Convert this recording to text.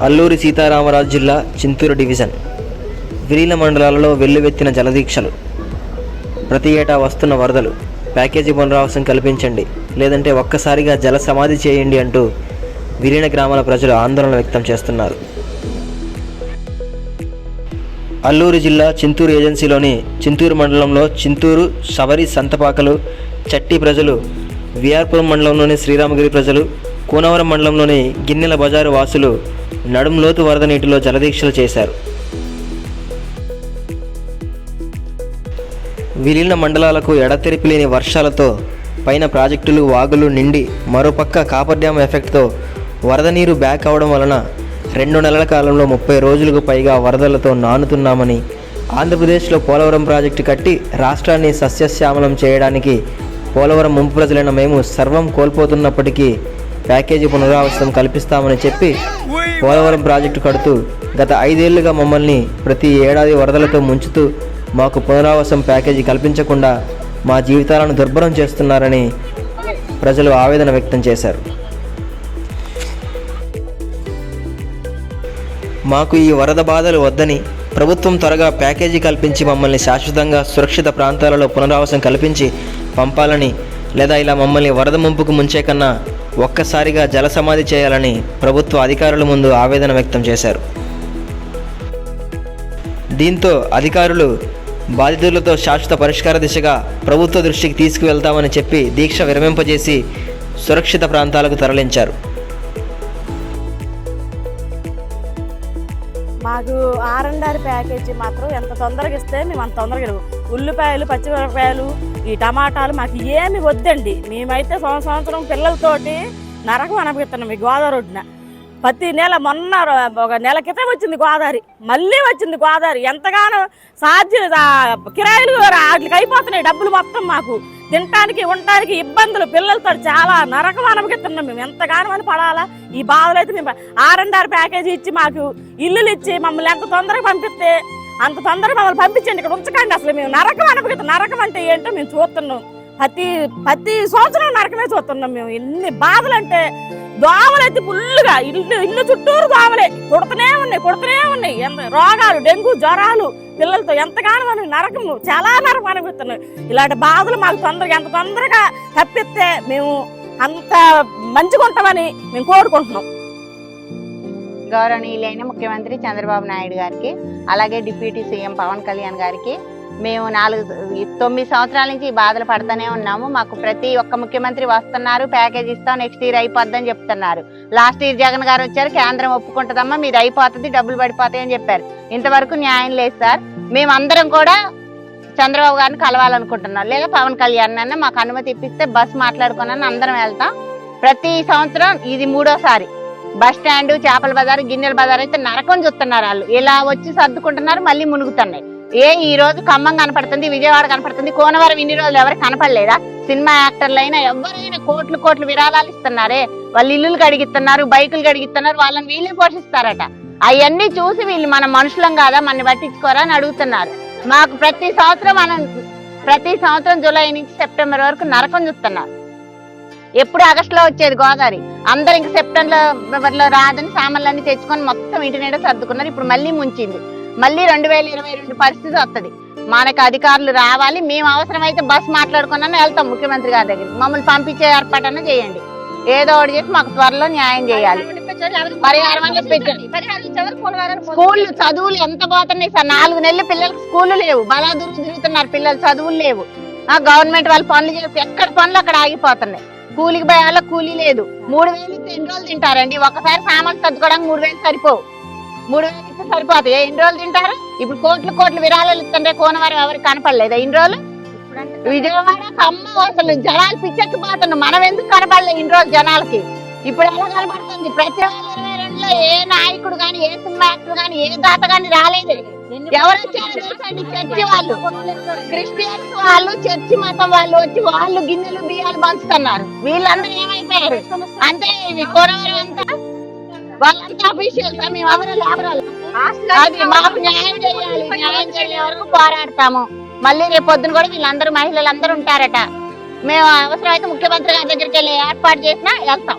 అల్లూరి సీతారామరాజు జిల్లా చింతూరు డివిజన్. విలీన మండలాలలో వెల్లువెత్తిన జలదీక్షలు. ప్రతి ఏటా వస్తున్న వరదలు. ప్యాకేజీ పునరావాసం కల్పించండి. లేదంటే ఒక్కసారిగా జల సమాధి చేయండి అంటూ విలీన గ్రామాల ప్రజలు ఆందోళన వ్యక్తం చేస్తున్నారు. అల్లూరు జిల్లా చింతూరు ఏజెన్సీలోని చింతూరు మండలంలో చింతూరు సవరి సంతపాకలు చట్టి ప్రజలు విఆర్పురం మండలంలోని శ్రీరామగిరి ప్రజలు కూనవరం మండలంలోని గిన్నెల బజారు వాసులు నడుంలోతు వరద నీటిలో జలదీక్షలు చేశారు. విలీన మండలాలకు ఎడతెరిపి లేని వర్షాలతో పైన ప్రాజెక్టులు వాగులు నిండి మరోపక్క కాపర్ డ్యామ్ ఎఫెక్ట్తో వరద నీరు బ్యాక్ అవడం వలన రెండు నెలల కాలంలో ముప్పై రోజులకు పైగా వరదలతో నానుతున్నామని ఆంధ్రప్రదేశ్లో పోలవరం ప్రాజెక్టు కట్టి రాష్ట్రాన్ని సస్యశ్యామలం చేయడానికి పోలవరం ముంపు ప్రజలైన మేము సర్వం కోల్పోతున్నప్పటికీ ప్యాకేజీ పునరావాసం కల్పిస్తామని చెప్పి పోలవరం ప్రాజెక్టు కడుతూ గత ఐదేళ్ళుగా మమ్మల్ని ప్రతి ఏడాది వరదలతో ముంచుతూ మాకు పునరావాసం ప్యాకేజీ కల్పించకుండా మా జీవితాలను దుర్భరం చేస్తున్నారని ప్రజలు ఆవేదన వ్యక్తం చేశారు. మాకు ఈ వరద బాధలు వద్దని ప్రభుత్వం త్వరగా ప్యాకేజీ కల్పించి మమ్మల్ని శాశ్వతంగా సురక్షిత ప్రాంతాలలో పునరావాసం కల్పించి పంపాలని లేదా ఇలా మమ్మల్ని వరద ముంపుకు ముంచే కన్నా ఒక్కసారిగా జలసమాధి చేయాలని ప్రభుత్వ అధికారుల ముందు ఆవేదన వ్యక్తం చేశారు. దీంతో అధికారులు బాధితులతో శాశ్వత పరిష్కార దిశగా ప్రభుత్వ దృష్టికి తీసుకువెళ్తామని చెప్పి దీక్ష విరమింపజేసి సురక్షిత ప్రాంతాలకు తరలించారు. మాకు ఆర్ఎండ్ఆర్ ప్యాకేజీ మాత్రం ఎంత తొందరగా ఇస్తే మేము అంత తొందరగా ఉల్లిపాయలు పచ్చిమిరపకాయలు ఈ టమాటాలు మాకు ఏమి వద్దండి. మేమైతే సంవత్సరం సంవత్సరం పిల్లలతోటి నరకం అనపిస్తున్నాం ఈ గోదావరి ఒడ్డున ప్రతి నెల మొన్న ఒక నెల క్రితం వచ్చింది గోదావరి. మళ్ళీ వచ్చింది గోదావరి. ఎంతగానో సాధ్యం కిరాయిలు వాటికి అయిపోతున్నాయి డబ్బులు మొత్తం మాకు. తినటానికి ఉండటానికి ఇబ్బందులు పిల్లలతో చాలా నరకం అనుభవిస్తున్నాం మేము. ఎంతగానో అని పడాలా? ఈ బాధలు అయితే మేము ఆర్ అండ్ ఆర్ ప్యాకేజీ ఇచ్చి మాకు ఇల్లులు ఇచ్చి మమ్మల్ని ఎంత తొందరగా పంపిస్తే అంత తొందరగా మమ్మల్ని పంపించండి ఇక్కడ ఉంచకండి అసలు మేము నరకం అనుభవిత నరకం అంటే ఏంటో మేము చూస్తున్నాం. ప్రతి ప్రతి సంవత్సరం నరకమే చూస్తున్నాం మేము. ఎన్ని బాధలు అంటే దోమలు అయితే ఫుల్గా ఇల్లు ఇల్లు చుట్టూరు దోమలే. కుడుతూనే ఉన్నాయి కుడుతూనే ఉన్నాయి. ఎంత రోగాలు డెంగ్యూ జ్వరాలు పిల్లలతో ఎంతగానో మనం నరకము చాలా నరకం అనుభవిస్తున్నాం. ఇలాంటి బాధలు మాకు తొందరగా ఎంత తొందరగా తప్పిస్తే మేము అంత మంచిగా ఉంటామని మేము కోరుకుంటున్నాం. గౌరవనీయులైన ముఖ్యమంత్రి చంద్రబాబు నాయుడు గారికి అలాగే డిప్యూటీ సీఎం పవన్ కళ్యాణ్ గారికి మేము నాలుగు తొమ్మిది సంవత్సరాల నుంచి బాధలు పడుతూనే ఉన్నాము. మాకు ప్రతి ఒక్క ముఖ్యమంత్రి వస్తున్నారు ప్యాకేజ్ ఇస్తాం నెక్స్ట్ ఇయర్ అయిపోద్దని చెప్తున్నారు. లాస్ట్ ఇయర్ జగన్ గారు వచ్చారు కేంద్రం ఒప్పుకుంటుందమ్మా మీది అయిపోతుంది డబ్బులు పడిపోతాయి అని చెప్పారు. ఇంతవరకు న్యాయం లేదు సార్. మేమందరం కూడా చంద్రబాబు గారిని కలవాలనుకుంటున్నాం. లేదా పవన్ కళ్యాణ్ అన్న మాకు అనుమతి ఇప్పిస్తే బస్ మాట్లాడుకున్నాను అందరం వెళ్తాం. ప్రతి సంవత్సరం ఇది మూడోసారి. బస్ స్టాండ్ చేపల బజార్ గిన్నెల బజార్ అయితే నరకం చూస్తున్నారు వాళ్ళు. ఇలా వచ్చి సర్దుకుంటున్నారు మళ్ళీ మునుగుతున్నాయి. ఏ ఈ రోజు ఖమ్మం కనపడుతుంది విజయవాడ కనపడుతుంది కోనవరం ఇన్ని రోజులు ఎవరు కనపడలేదా? సినిమా యాక్టర్లు అయినా ఎవరైనా కోట్లు కోట్లు విరాళాలు ఇస్తున్నారే. వాళ్ళు ఇల్లులు కడిగిస్తున్నారు బైకులు కడిగిస్తున్నారు వాళ్ళని వీళ్ళు పోషిస్తారట. అవన్నీ చూసి వీళ్ళు మన మనుషులం కాదా మన పట్టించుకోరా అని అడుగుతున్నారు. మాకు ప్రతి సంవత్సరం మనం ప్రతి సంవత్సరం జూలై నుంచి సెప్టెంబర్ వరకు నరకం చూస్తున్నారు. ఎప్పుడు ఆగస్ట్లో వచ్చేది గోదావరి. అందరు ఇంకా సెప్టెంబర్లో రాదని సామాన్లన్నీ తెచ్చుకొని మొత్తం ఇంటి నిండా సర్దుకున్నారు. ఇప్పుడు మళ్ళీ ముంచింది. మళ్ళీ రెండు వేల ఇరవై రెండు పరిస్థితి వస్తుంది మనకు అధికారులు రావాలి. మేము అవసరమైతే బస్ మాట్లాడుకున్నా వెళ్తాం ముఖ్యమంత్రి గారి దగ్గరికి. మమ్మల్ని పంపించే ఏర్పాటన్నా చేయండి. ఏదో ఒకటి చెప్పి మాకు త్వరలో న్యాయం చేయాలి. పరిహారం స్కూళ్ళు చదువులు ఎంత పోతున్నాయి సార్? నాలుగు నెలలు పిల్లలకు స్కూళ్ళు లేవు. బలాదూరు తిరుగుతున్నారు పిల్లలు చదువులు లేవు. ఆ గవర్నమెంట్ వాళ్ళు పనులు చేసి ఎక్కడ పనులు అక్కడ ఆగిపోతున్నాయి. కూలికి పోయే వాళ్ళ కూలీ లేదు. మూడు వేలు ఇస్తే ఎన్ని రోజులు తింటారండి? ఒకసారి సామాన్ సర్దుకోవడానికి మూడు వేలు సరిపోవు. మూడు వేలు ఇస్తే సరిపోతాయి. ఎన్ని రోజులు తింటారు? ఇప్పుడు కోట్లు కోట్లు విరాళాలు ఇస్తుంటే కోనవారం ఎవరికి కనపడలేదు. ఇన్ని రోజులు? విజయవాడ అమ్మ అసలు జనాలు పిచ్చెక్కిపోతున్నారు. మనం ఎందుకు కనపడలేదు ఇన్ని రోజులు జనాలకి? ఇప్పుడు ఎలా కనపడుతుంది? ప్రతి వేల రెండులో ఏ నాయకుడు గాని ఏ సినిమా యాక్టర్ గాని ఏ దాత గాని రాలేదు. ఎవరు వచ్చారో చర్చి వాళ్ళు. క్రిస్టియన్స్ వాళ్ళు చర్చి మతం వాళ్ళు వచ్చి వాళ్ళు గిన్నెలు బియ్యాలు పంచుతున్నారు. వీళ్ళందరూ ఏమైపోయారు? అంటే ఇవి కొరవరు అంతా వాళ్ళంతా అఫీషియల్స్? మేము ఎవరు లేబరాలు. అది మాకు న్యాయం చేయాలి న్యాయం చేయలే వరకు పోరాడతాము. మళ్ళీ రేపు పొద్దున కూడా వీళ్ళందరూ మహిళలందరూ ఉంటారట. మేము అవసరమైతే ముఖ్యమంత్రి గారి దగ్గరికి వెళ్ళి ఏర్పాటు చేసినా వెళ్తాం.